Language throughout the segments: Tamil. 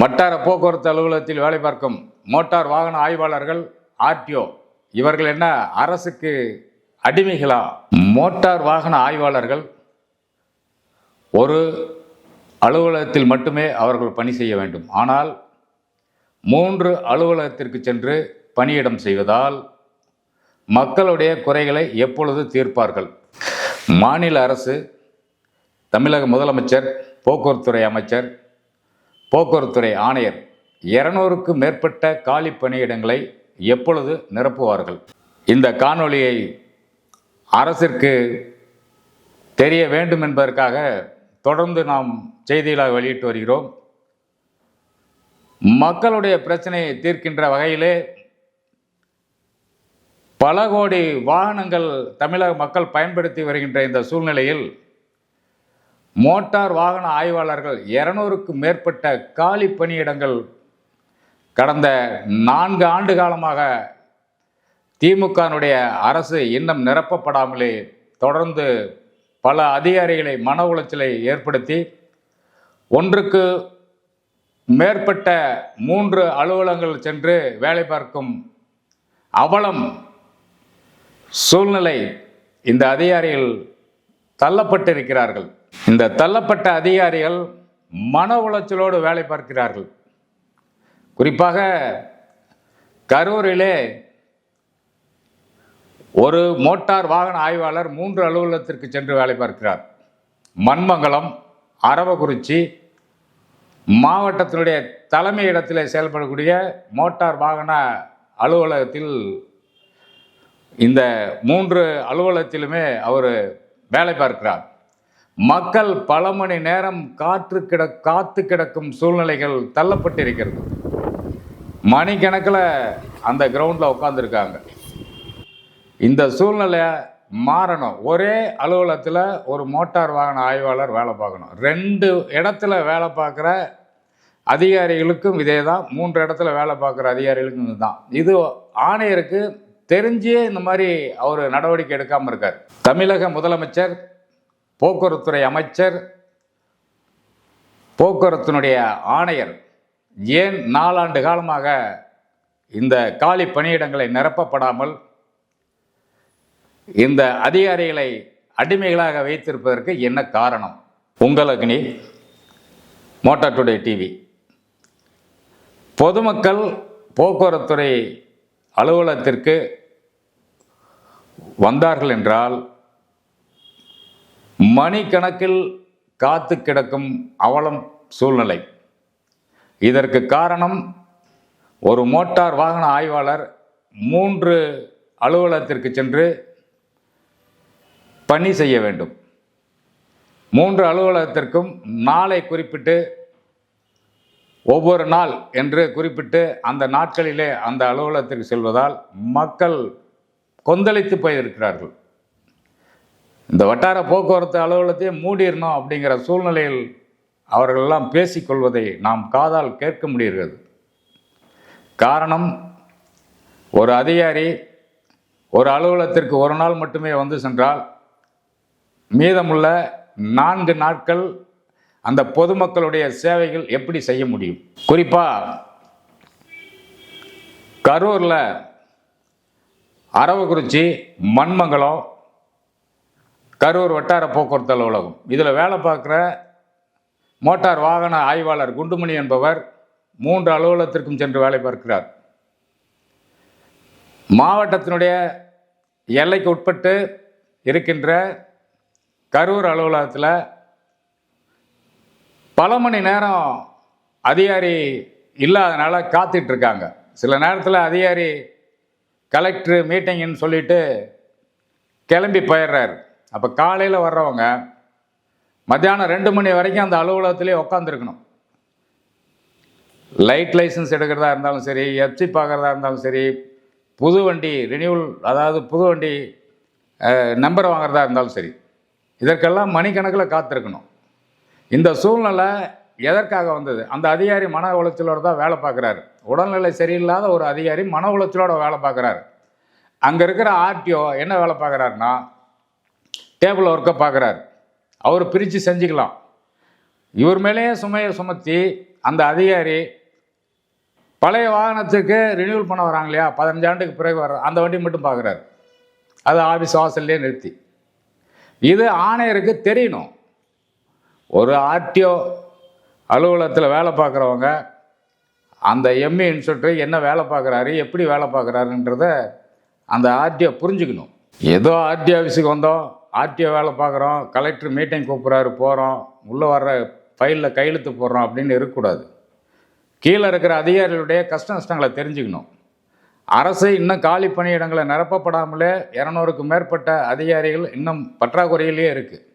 வட்டார போக்குவரத்து அலுவலகத்தில் வேலை பார்க்கும் மோட்டார் வாகன ஆய்வாளர்கள் ஆர்டிஓ இவர்கள் என்ன அரசுக்கு அடிமைகளா? மோட்டார் வாகன ஆய்வாளர்கள் ஒரு அலுவலகத்தில் மட்டுமே அவர்கள் பணி செய்ய வேண்டும். ஆனால் மூன்று அலுவலகத்திற்கு சென்று பணியிடம் செய்வதால் மக்களுடைய குறைகளை எப்பொழுது தீர்ப்பார்கள்? மாநில அரசு தமிழக முதலமைச்சர் போக்குவரத்துறை அமைச்சர் போக்குவரத்துறை ஆணையர் இருநூறுக்கும் மேற்பட்ட காலி பணியிடங்களை எப்பொழுது நிரப்புவார்கள்? இந்த காணொளியை அரசிற்கு தெரிய வேண்டும் என்பதற்காக தொடர்ந்து நாம் செய்திகளாக வெளியிட்டு வருகிறோம். மக்களுடைய பிரச்சனையை தீர்க்கின்ற வகையிலே பல கோடி வாகனங்கள் தமிழக மக்கள் பயன்படுத்தி வருகின்ற இந்த சூழ்நிலையில் மோட்டார் வாகன ஆய்வாளர்கள் இருநூறுக்கும் மேற்பட்ட காலி பணியிடங்கள் கடந்த நான்கு ஆண்டு காலமாக திமுகனுடைய அரசு இன்னும் நிரப்பப்படாமலே தொடர்ந்து பல அதிகாரிகளை மன உளைச்சலை ஏற்படுத்தி ஒன்றுக்கு மேற்பட்ட மூன்று அலுவலகங்கள் சென்று வேலை பார்க்கும் அவலம் சூழ்நிலை இந்த அதிகாரிகள் தள்ளப்பட்டிருக்கிறார்கள். இந்த தள்ளப்பட்ட அதிகாரிகள் மன உளைச்சலோடு வேலை பார்க்கிறார்கள். குறிப்பாக கரூரிலே ஒரு மோட்டார் வாகன ஆய்வாளர் மூன்று அலுவலகத்திற்கு சென்று வேலை பார்க்கிறார். மண்மங்கலம் அரவக்குறிச்சி மாவட்டத்தினுடைய தலைமை இடத்திலே செயல்படக்கூடிய மோட்டார் வாகன அலுவலகத்தில் இந்த மூன்று அலுவலகத்திலுமே அவர் வேலை பார்க்கிறார். மக்கள் பல மணி நேரம் காற்று கிட காத்து கிடக்கும் சூழ்நிலைகள் தள்ளப்பட்டிருக்கிறது. மணிக்கணக்கில் அந்த கிரவுண்டில் உட்காந்துருக்காங்க இந்த சூழ்நிலை மாறணும். ஒரே அலுவலகத்தில் ஒரு மோட்டார் வாகன ஆய்வாளர் வேலை பார்க்கணும். ரெண்டு இடத்துல வேலை பார்க்குற அதிகாரிகளுக்கும் இதே தான். மூன்று இடத்துல வேலை பார்க்குற அதிகாரிகளுக்கும் இதுதான் இது ஆணையருக்கு தெரிஞ்சே இந்த மாதிரி அவர் நடவடிக்கை எடுக்காமல் இருக்கார். தமிழக முதலமைச்சர் போக்குவரத்துறை அமைச்சர் போக்குவரத்தினுடைய ஆணையர் ஏன் நாலாண்டு காலமாக இந்த காலி பணியிடங்களை நிரப்பப்படாமல் இந்த அதிகாரிகளை அடிமைகளாக வைத்திருப்பதற்கு என்ன காரணம்? உங்கள் அக்னி மோட்டார் டுடே டிவி. பொதுமக்கள் போக்குவரத்துறை அலுவலகத்திற்கு வந்தார்கள் என்றால் மணிக்கணக்கில் காத்து கிடக்கும் அவலம் சூழ்நிலை. இதற்கு காரணம் ஒரு மோட்டார் வாகன ஆய்வாளர் மூன்று அலுவலகத்திற்கு சென்று பணி செய்ய வேண்டும். மூன்று அலுவலகத்திற்கும் நாளை குறிப்பிட்டு ஒவ்வொரு நாள் என்று குறிப்பிட்டு அந்த நாட்களிலே அந்த அலுவலகத்திற்கு செல்வதால் மக்கள் கொந்தளித்து போயிருக்கிறார்கள். இந்த வட்டார போக்குவரத்து அலுவலகத்தையே மூடிடணும் அப்படிங்கிற சூழ்நிலையில் அவர்களெல்லாம் பேசிக்கொள்வதை நாம் காதால் கேட்க முடிகிறது. காரணம் ஒரு அதிகாரி ஒரு அலுவலகத்திற்கு ஒரு நாள் மட்டுமே வந்து சென்றால் மீதமுள்ள நான்கு நாட்கள் அந்த பொதுமக்களுடைய சேவைகள் எப்படி செய்ய முடியும்? குறிப்பாக கரூரில் அரவக்குறிச்சி மண்மங்கலம் கரூர் வட்டார போக்குவரத்து அலுவலகம் இதில் வேலை பார்க்குற மோட்டார் வாகன ஆய்வாளர் குண்டுமணி என்பவர் மூன்று அலுவலகத்திற்கும் சென்று வேலை பார்க்கிறார். மாவட்டத்தினுடைய எல்லைக்கு உட்பட்டு இருக்கின்ற கரூர் அலுவலகத்தில் பல மணி நேரம் அதிகாரி இல்லாதனால காத்துட்டு இருக்காங்க சில நேரத்தில் அதிகாரி கலெக்டர் மீட்டிங்னு சொல்லிட்டு கிளம்பி போயிடுறாரு. அப்போ காலையில் வர்றவங்க மத்தியானம் ரெண்டு மணி வரைக்கும் அந்த அலுவலகத்திலே உட்காந்துருக்கணும் லைட் லைசன்ஸ் எடுக்கிறதா இருந்தாலும் சரி எஃப்சி பார்க்குறதா இருந்தாலும் சரி புது வண்டி ரினியூவல் அதாவது புது வண்டி நம்பர் வாங்குறதா இருந்தாலும் சரி இதற்கெல்லாம் மணிக்கணக்கில் காத்திருக்கணும். இந்த சூழ்நிலை எதற்காக வந்தது? அந்த அதிகாரி மன உளைச்சலோடு தான் வேலை பார்க்குறாரு. உடல்நிலை சரியில்லாத ஒரு அதிகாரி மன உளைச்சலோட வேலை பார்க்குறாரு. அங்கே இருக்கிற ஆர்டிஓ என்ன வேலை பார்க்குறாருன்னா டேபிள் ஒர்க்கை பார்க்குறாரு. அவர் பிரித்து செஞ்சுக்கலாம். இவர் மேலேயே சுமையை சுமத்தி அந்த அதிகாரி பழைய வாகனத்துக்கு ரினியூவல் பண்ண வராங்க இல்லையா? பதினஞ்சு ஆண்டுக்கு பிறகு வர அந்த வண்டி மட்டும் பார்க்குறாரு. அது ஆஃபீஸ் வாசல்லே நிறுத்தி. இது ஆணையருக்கு தெரியணும். ஒரு ஆர்டிஓ அலுவலகத்தில் வேலை பார்க்குறவங்க அந்த எம்ஏ இன்ஸ்பெக்டர் என்ன வேலை பார்க்குறாரு எப்படி வேலை பார்க்குறாருன்றத அந்த ஆர்டிஓ புரிஞ்சுக்கணும். ஏதோ ஆர்டிஓ ஆஃபீஸுக்கு வந்தோம். ஆர்டிஓ வேலை பார்க்குறோம் கலெக்டர் மீட்டிங் கூப்பிட்றாரு போகிறோம் உள்ளே வர்ற ஃபைலில் கையெழுத்து போடுறோம் அப்படின்னு இருக்கக்கூடாது. கீழே இருக்கிற அதிகாரிகளுடைய கஷ்ட நஷ்டங்களை தெரிஞ்சுக்கணும். அரசு இன்னும் காலி பணியிடங்களை நிரப்பப்படாமலே இரநூறுக்கும் மேற்பட்ட அதிகாரிகள் இன்னும் பற்றாக்குறையிலேயே இருக்குது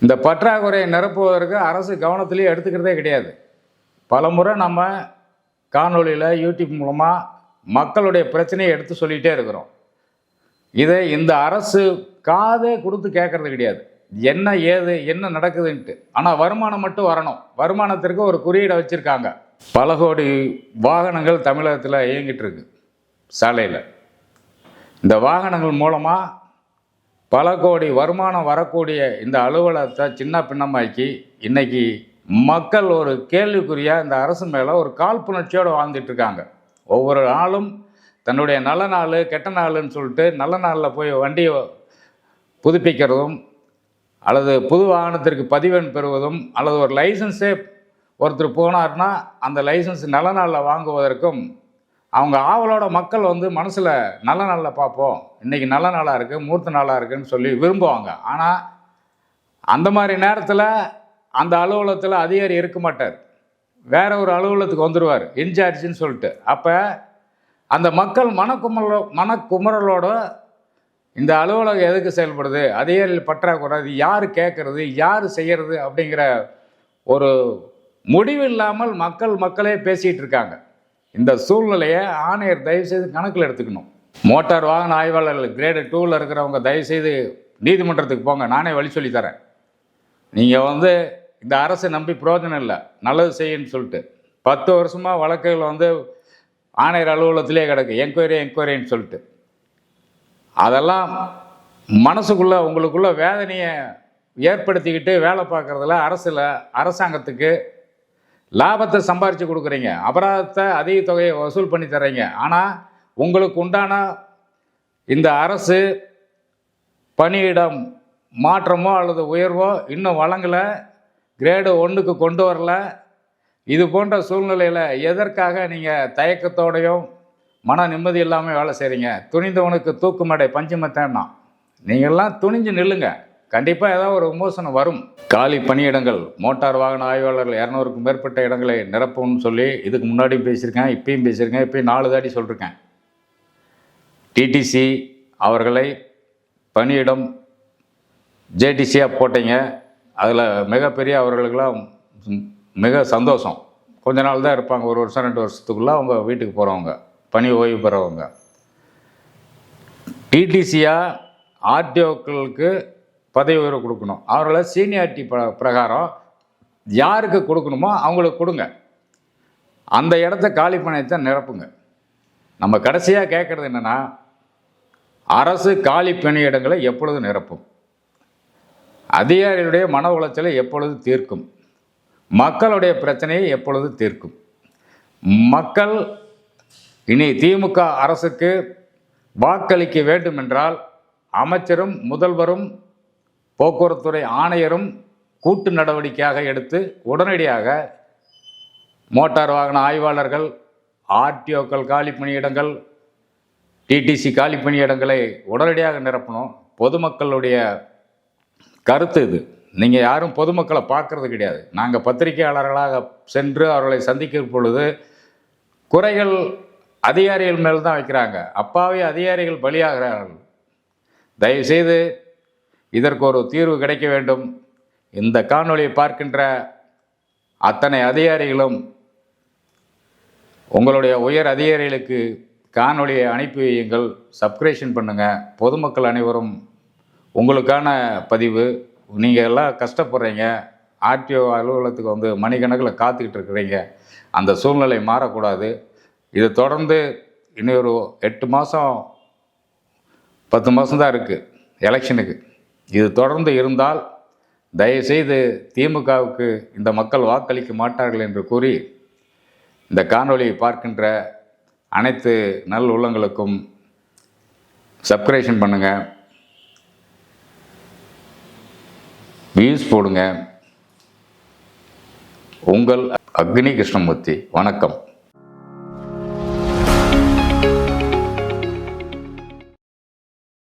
இந்த பற்றாக்குறையை நிரப்புவதற்கு அரசு கவனத்திலேயே எடுத்துக்கிறதே கிடையாது. பல முறை நம்ம காணொலியில் யூடியூப் மூலமாக மக்களுடைய பிரச்சனையை எடுத்து சொல்லிகிட்டே இருக்கிறோம். இதை இந்த அரசு காதே கொடுத்து கேட்கறது கிடையாது. என்ன ஏது என்ன நடக்குதுன்ட்டு. ஆனால் வருமானம் மட்டும் வரணும். வருமானத்திற்கு ஒரு குறியீடை வச்சுருக்காங்க. பல கோடி வாகனங்கள் தமிழகத்தில் இயங்கிட்டு இருக்கு சாலையில். இந்த வாகனங்கள் மூலமாக பல கோடி வருமானம் வரக்கூடிய இந்த அலுவலகத்தை சின்ன பின்னமாக்கி இன்றைக்கி மக்கள் ஒரு கேள்விக்குறியாக இந்த அரசு மேலே ஒரு காழ்ப்புணர்ச்சியோடு வாழ்ந்துட்டு இருக்காங்க. ஒவ்வொரு நாளும் தன்னுடைய நல்ல நாள் கெட்ட நாளுன்னு சொல்லிட்டு நல்ல நாளில் போய் வண்டியை புதுப்பிக்கிறதும் அல்லது புது வாகனத்திற்கு பதிவெண் பெறுவதும் அல்லது ஒரு லைசன்ஸே ஒருத்தர் போனார்னா அந்த லைசன்ஸ் நல்ல நாளில் வாங்குவதற்கும் அவங்க ஆவலோட மக்கள் வந்து மனசில் நல்ல நாளில் பார்ப்போம். இன்றைக்கி நல்ல நாளாக இருக்குது மூர்த்த நாளாக இருக்குன்னு சொல்லி விரும்புவாங்க. ஆனால் அந்த மாதிரி நேரத்தில் அந்த அலுவலகத்தில் அதிகாரி இருக்க மாட்டார். வேற ஒரு அலுவலகத்துக்கு வந்துடுவார் இன்சார்ஜின்னு சொல்லிட்டு. அப்போ அந்த மக்கள் மனக்குமரலோ மனக்குமரலோட இந்த அலுவலகம் எதுக்கு செயல்படுது? அதிகாரிகள் பற்றாக்குறை. அது யார் கேட்குறது யார் செய்கிறது அப்படிங்கிற ஒரு முடிவு இல்லாமல் மக்கள் மக்களே பேசிகிட்டு இருக்காங்க. இந்த சூழ்நிலையை ஆணையர் தயவுசெய்து கணக்கில் எடுத்துக்கணும். மோட்டார் வாகன ஆய்வாளர்கள் கிரேடு டூவில் இருக்கிறவங்க தயவுசெய்து நீதிமன்றத்துக்கு போங்க. நானே வழி சொல்லி தரேன். நீங்கள் வந்து இந்த அரசை நம்பி பிரயோஜனம் இல்லை. நல்லது செய்யுன்னு சொல்லிட்டு. பத்து வருஷமாக வழக்குகள் வந்து ஆணையர் அலுவலகத்திலே கிடக்கு. என்கொயரி என்கொயரின்னு சொல்லிட்டு. அதெல்லாம் மனசுக்குள்ளே உங்களுக்குள்ள வேதனையை ஏற்படுத்திக்கிட்டு வேலை பார்க்குறதுல அரசில் அரசாங்கத்துக்கு லாபத்தை சம்பாரித்து கொடுக்குறீங்க. அபராதத்தை அதிக தொகையை வசூல் பண்ணி தர்றீங்க. ஆனால் உங்களுக்கு உண்டான இந்த அரசு பணியிடம் மாற்றமோ அல்லது உயர்வோ இன்னும் வழங்கலை. கிரேடு ஒன்றுக்கு கொண்டு வரல. இது போன்ற சூழ்நிலையில் எதற்காக நீங்கள் தயக்கத்தோடையும் மன நிம்மதி இல்லாமல் வேலை செய்கிறீங்க துணிந்தவனுக்கு தூக்குமடை பஞ்சமத்தேன்னா. நீங்கள்லாம் துணிஞ்சு நில்லுங்க. கண்டிப்பாக ஏதாவது ஒரு விமோசனம் வரும். காலி பணியிடங்கள் மோட்டார் வாகன ஆய்வாளர்கள் இரநூறுக்கும் மேற்பட்ட இடங்களை நிரப்பும்னு சொல்லி இதுக்கு முன்னாடியும் பேசியிருக்கேன் இப்பயும் பேசியிருக்கேன் இப்பயும் நாலு தாடி சொல்லியிருக்கேன் டிடிசி அவர்களை பணியிடம் ஜேடிசியாக போட்டீங்க. அதில் மிகப்பெரிய அவர்களுக்கெல்லாம் மிக சந்தோஷம். கொஞ்ச நாள் தான் இருப்பாங்க. ஒரு வருஷம் ரெண்டு வருஷத்துக்குள்ளே அவங்க வீட்டுக்கு போகிறவங்க பணி ஓய்வு பெறவங்க. டிடிசியாக ஆர்டிஓக்களுக்கு பதவி உயர்வு கொடுக்கணும். அவர்களை சீனியாரிட்டி ப பிரகாரம் யாருக்கு கொடுக்கணுமோ அவங்களுக்கு கொடுங்க. அந்த இடத்த காலி பணியத்தை நிரப்புங்க. நம்ம கடைசியாக கேட்குறது என்னென்னா அரசு காலி பணியிடங்களை எப்பொழுது நிரப்பும்? அதிகாரிகளுடைய மன உளைச்சலை எப்பொழுது தீர்க்கும்? மக்களுடைய பிரச்சனையை எப்பொழுது தீர்க்கும்? மக்கள் இனி திமுக அரசுக்கு வாக்களிக்க வேண்டும் என்றால் அமைச்சரும் முதல்வரும் போக்குவரத்துறை ஆணையரும் கூட்டு நடவடிக்கையாக எடுத்து உடனடியாக மோட்டார் வாகன ஆய்வாளர்கள் ஆர்டிஓக்கள் காலி பணியிடங்கள் டிடிசி காலி பணியிடங்களை உடனடியாக நிரப்பணும். பொதுமக்களுடைய கருத்து இது. நீங்கள் யாரும் பொதுமக்களை பார்க்கறது கிடையாது. நாங்கள் பத்திரிகையாளர்களாக சென்று அவர்களை சந்திக்கும் பொழுது குறைகள் அதிகாரிகள் மேல் தான் வைக்கிறாங்க. அப்பாவே அதிகாரிகள் பலியாகிறார்கள். தயவுசெய்து இதற்கு ஒரு தீர்வு கிடைக்க வேண்டும். இந்த காணொலியை பார்க்கின்ற அத்தனை அதிகாரிகளும் உங்களுடைய உயர் அதிகாரிகளுக்கு காணொலியை அனுப்பி வையுங்கள். சப்ஸ்கிரேஷன் பண்ணுங்கள் பொதுமக்கள் அனைவரும் உங்களுக்கான பதிவு நீங்கள் எல்லாம் கஷ்டப்படுறீங்க. ஆர்டிஓ அலுவலகத்துக்கு வந்து மணிக்கணக்கில் காத்துக்கிட்டு இருக்கிறீங்க. அந்த சூழ்நிலை மாறக்கூடாது. இதை தொடர்ந்து இன்னொரு ஒரு எட்டு மாதம் பத்து மாதம்தான் இருக்குது எலெக்ஷனுக்கு. இது தொடர்ந்து இருந்தால் தயவுசெய்து திமுகவுக்கு இந்த மக்கள் வாக்களிக்க மாட்டார்கள் என்று கூறி இந்த காணொளியை பார்க்கின்ற அனைத்து நல் உள்ளங்களுக்கும் சப்ரேஷன் பண்ணுங்கள் வியூஸ் போடுங்க. உங்கள் அக்னி கிருஷ்ணமூர்த்தி வணக்கம்.